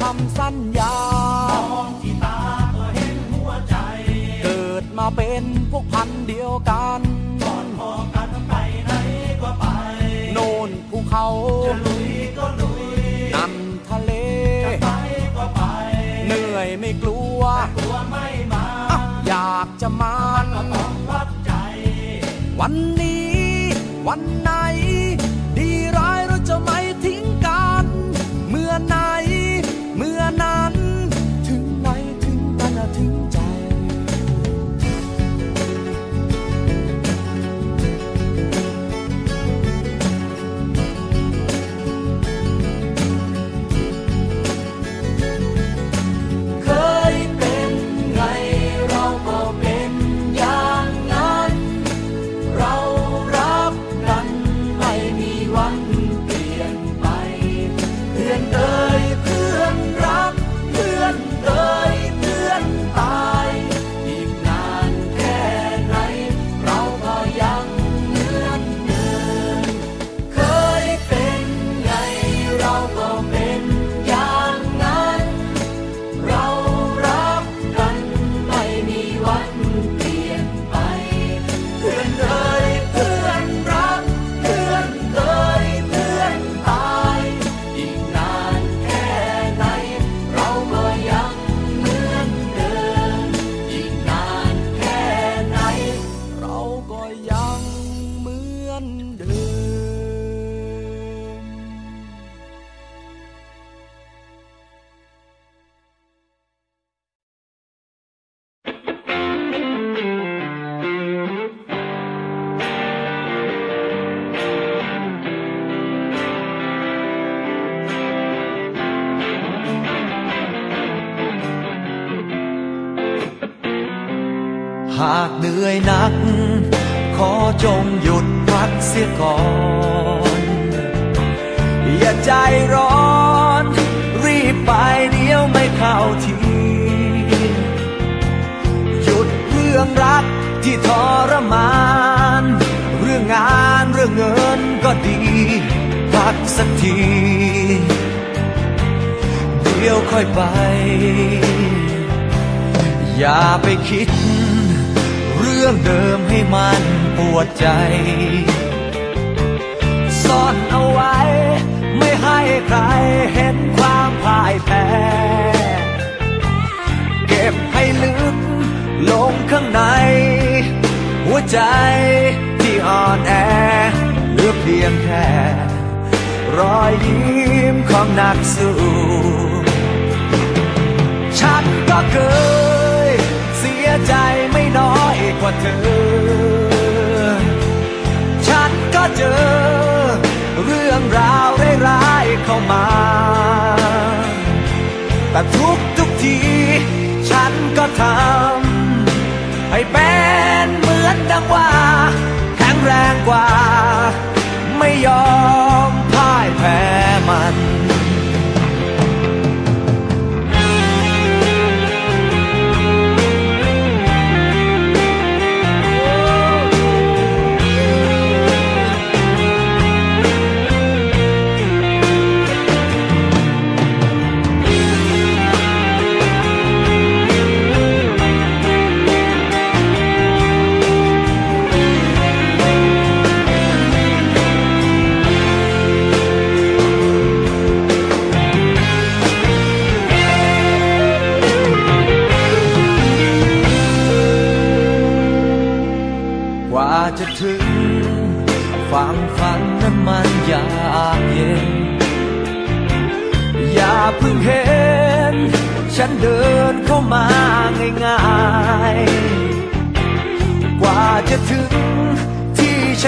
คำสัญญา กสักที เดี๋ยวค่อยไป อย่าไปคิด เรื่องเดิมให้มันปวดใจ ซ่อนเอาไว้ ไม่ให้ใครเห็นความพ่ายแพ้ เก็บให้ลึกลงข้างใน หัวใจที่อ่อนแอเหลือเพียงแค่ รอยยิ้มของนักสู้ฉันก็เคยเสียใจไม่น้อยกว่าเธอ ฉันก็เจอ เรื่องราวร้ายๆเข้ามา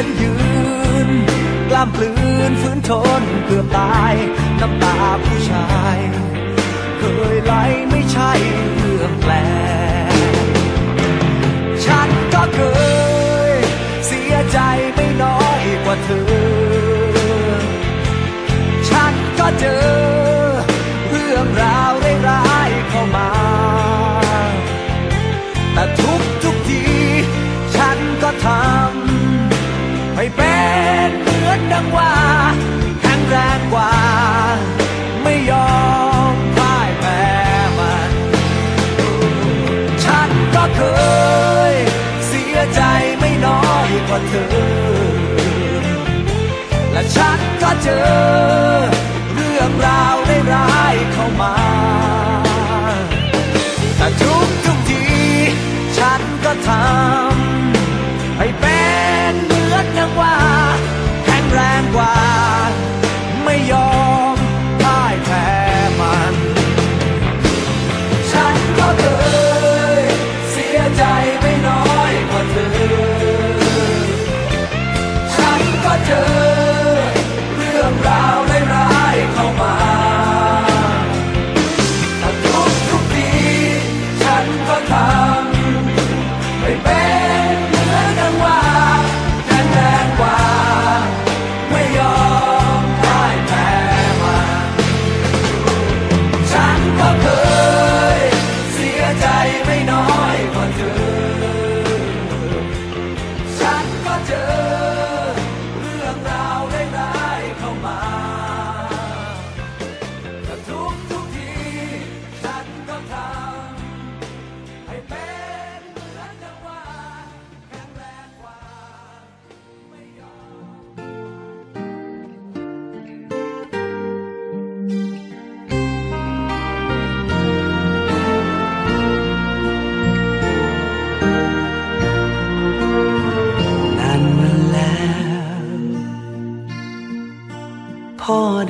ฉันยืน กล้ามปลืนฝืนทนเกือบตาย น้ำตาผู้ชาย เคยไหลไม่ใช่เรื่องแปลก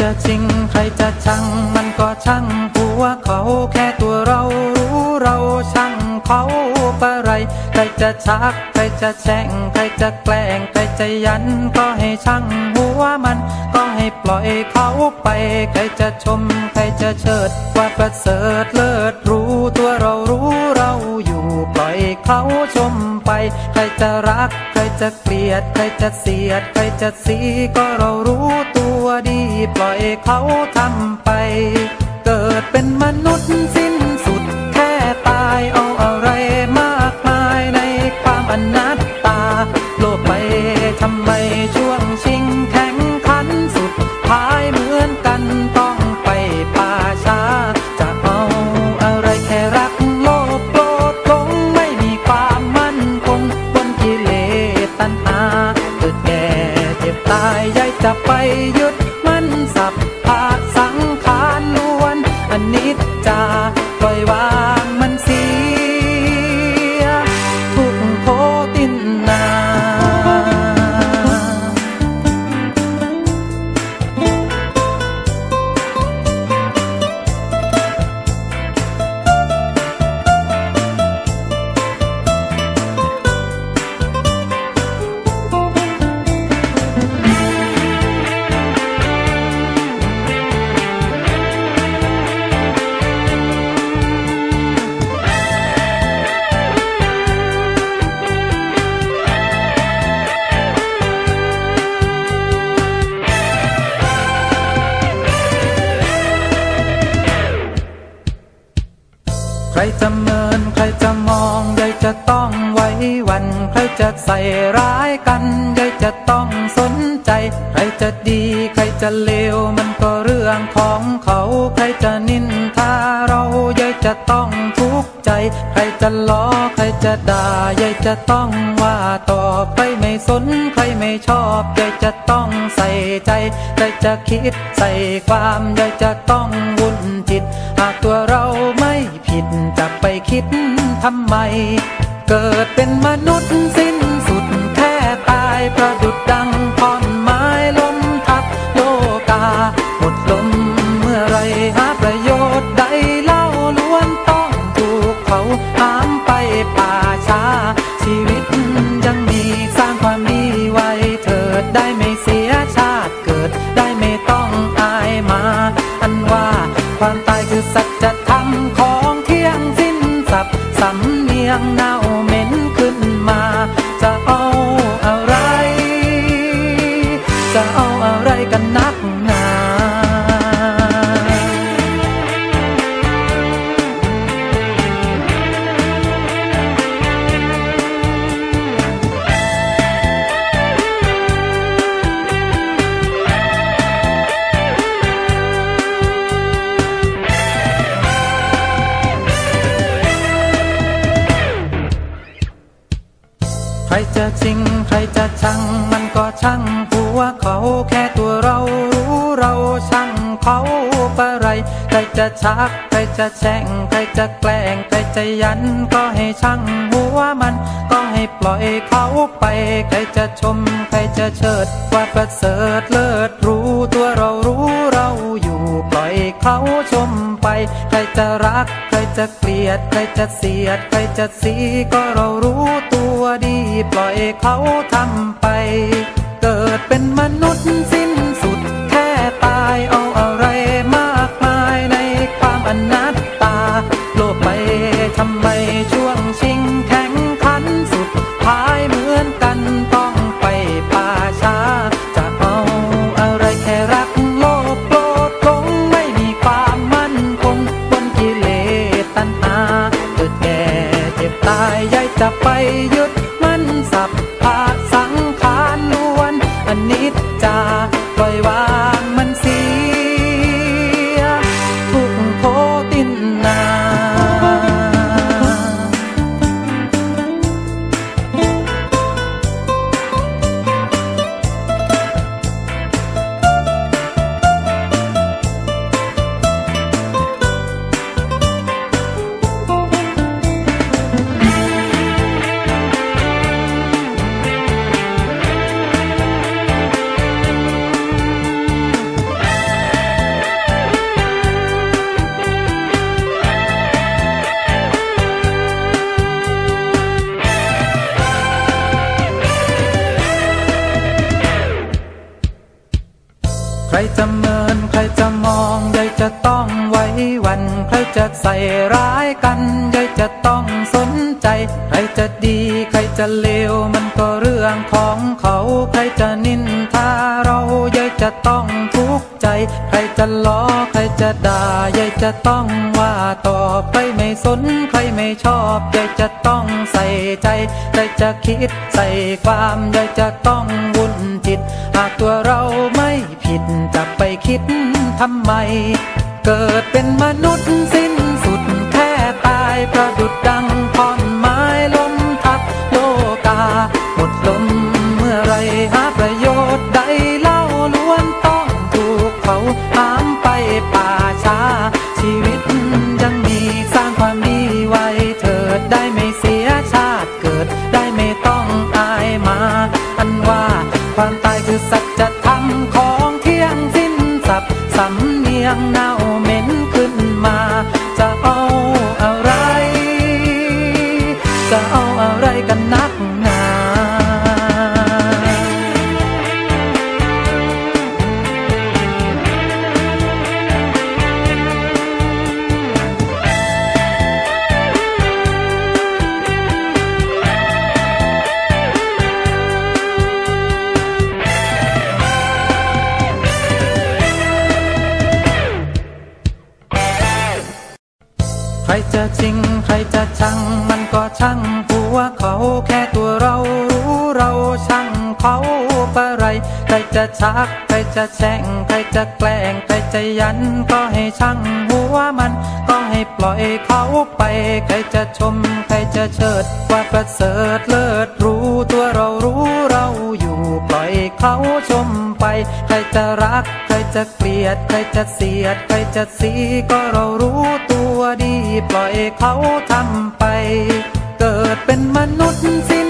จะจริงใครจะชัง มันก็ช่างหัวเขาแค่ตัวเรารู้เราช่างเขาปะไร ใครจะชัก ใครจะแช่ง ใครจะแกล้ง ใครจะยัน ก็ให้ช่างหัวมัน ก็ให้ปล่อยเขาไป ใครจะชม ใครจะเชิด ว่าประเสริฐเลิศรู้ตัวเรารู้เราอยู่ปล่อยเขาชมไป ใครจะรัก ใครจะเกลียด ใครจะเสียด ใครจะสีก็เรารู้ตัว ดีปล่อยเขาทำไป เกิดเป็นมนุษย์ จะล้อใครจะด่ายายจะต้องว่าตอบใครไม่สนใครไม่ชอบยายจะต้องใส่ใจใครจะคิดใส่ความยายจะต้องวุ่นจิต หากตัวเราไม่ผิดจะไปคิดทำไม เกิดเป็นมนุษย์ จะชัก ใครจะแช่ง ใครจะแกล้ง ใครจะยัน ก็ให้ช่างหัวมัน ก็ให้ปล่อยเขาไป ใครจะชม ใครจะเชิด ว่าประเสริฐเลิศรู้ตัวเรารู้เราอยู่ ปล่อยเขาชมไป ใครจะรัก ใครจะเกลียด ใครจะเสียด ใครจะสีก็เรารู้ตัวดี ปล่อยเขาทำไป เกิดเป็นมนุษย์สิ้น จะต้องว่าตอบใครไม่สนใครไม่ชอบยายจะต้องใส่ใจใครจะคิดใส่ความยายจะต้องวุ่นจิต หากตัวเราไม่ผิดจะไปคิดทำไม เกิดเป็นมนุษย์สิ้นสุดแค่ตายประดุด กใครจะแช่งใครจะแกล้งใครจะยัน ก็ให้ช่างหัวมัน ก็ให้ปล่อยเขาไป ใครจะชม ใครจะเชิดว่าประเสริฐเลิศรู้ตัวเรารู้เราอยู่ปล่อยเขาชมไป ใครจะรัก ใครจะเกลียด ใครจะเสียด ใครจะสีก็เรารู้ตัวดี ปล่อยเขาทำไป เกิดเป็นมนุษย์สิ้น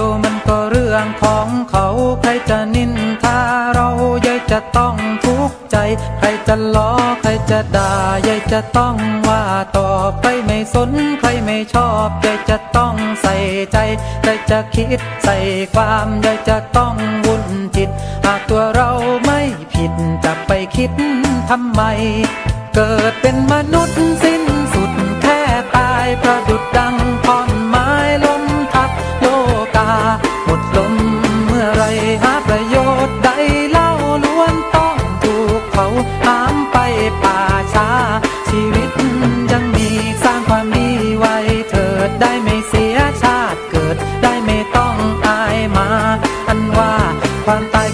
วมันก็เรื่องของเขาใครจะนินทาเรายายจะต้องทุกข์ใจ ใครจะล้อใครจะด่ายายจะต้องว่าตอบใครไม่สนใครไม่ชอบยายจะต้องใส่ใจใครจะคิดใส่ความยายจะต้องวุ่นจิตหากตัวเราไม่ผิดจะไปคิดทำไม เกิดเป็นมนุษย์สิ้นสุดแค่ตายประดุดดังท่อน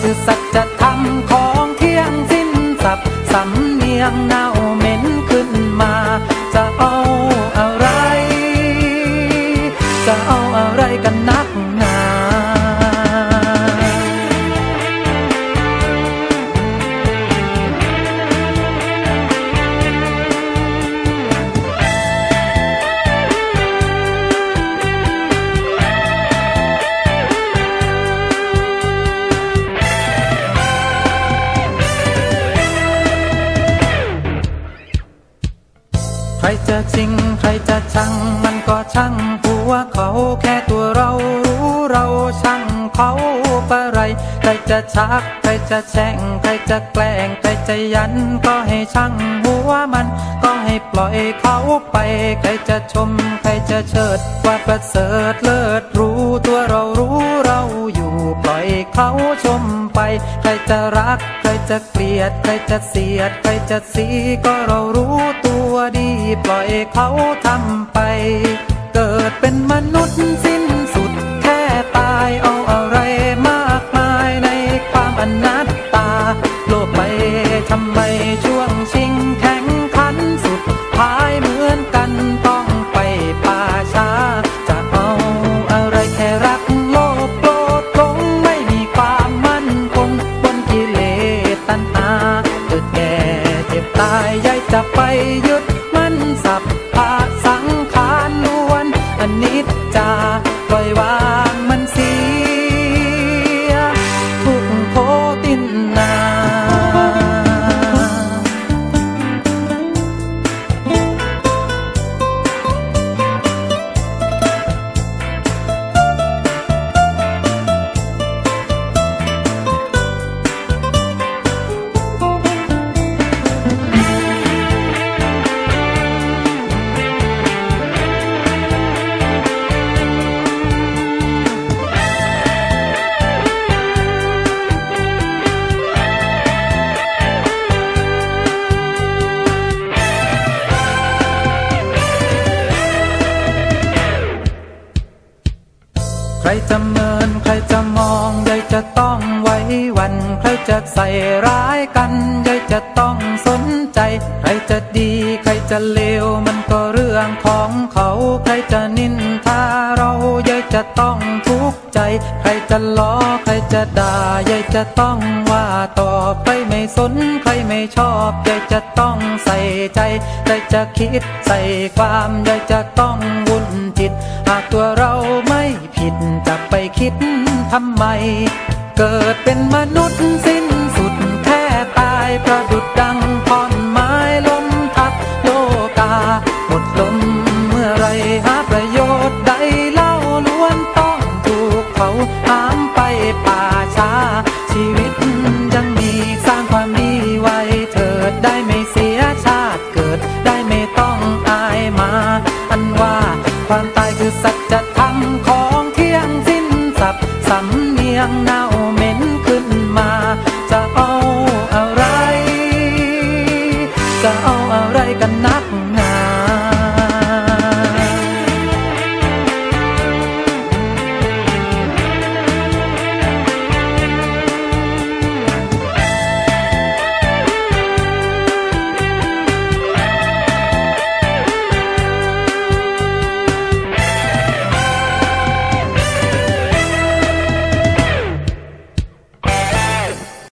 คือสัจธรรมของเที่ยงสิ้นสับสำเนียงเน่า ชัก ใครจะแช่ง ใครจะแกล้ง ใครจะยัน ก็ให้ช่างหัวมัน ก็ให้ปล่อยเขาไป ใครจะชม ใครจะเชิด ว่าประเสริฐเลิศรู้ตัวเรารู้เราอยู่ปล่อยเขาชมไป ใครจะรัก ใครจะเกลียด ใครจะเสียด ใครจะสีก็เรารู้ตัวดี ปล่อยเขาทำไป เกิดเป็นมนุษย์สิ้น จะไปยึด จะเมินใครจะมองยายจะต้องไว้วัน ใครจะใส่ร้ายกันยายจะต้องสนใจ ใครจะดีใครจะเลวมันก็เรื่องของเขา ใครจะนินทาเรายายจะต้องท ใจ ใครจะล้อใครจะด่ายายจะต้องว่าตอบใครไม่สนใครไม่ชอบยายจะต้องใส่ใจใครจะคิดใส่ความยายจะต้องวุ่นจิต หากตัวเราไม่ผิดจะไปคิดทำไม เกิดเป็นมนุษย์สิ้นสุดแค่ตายประ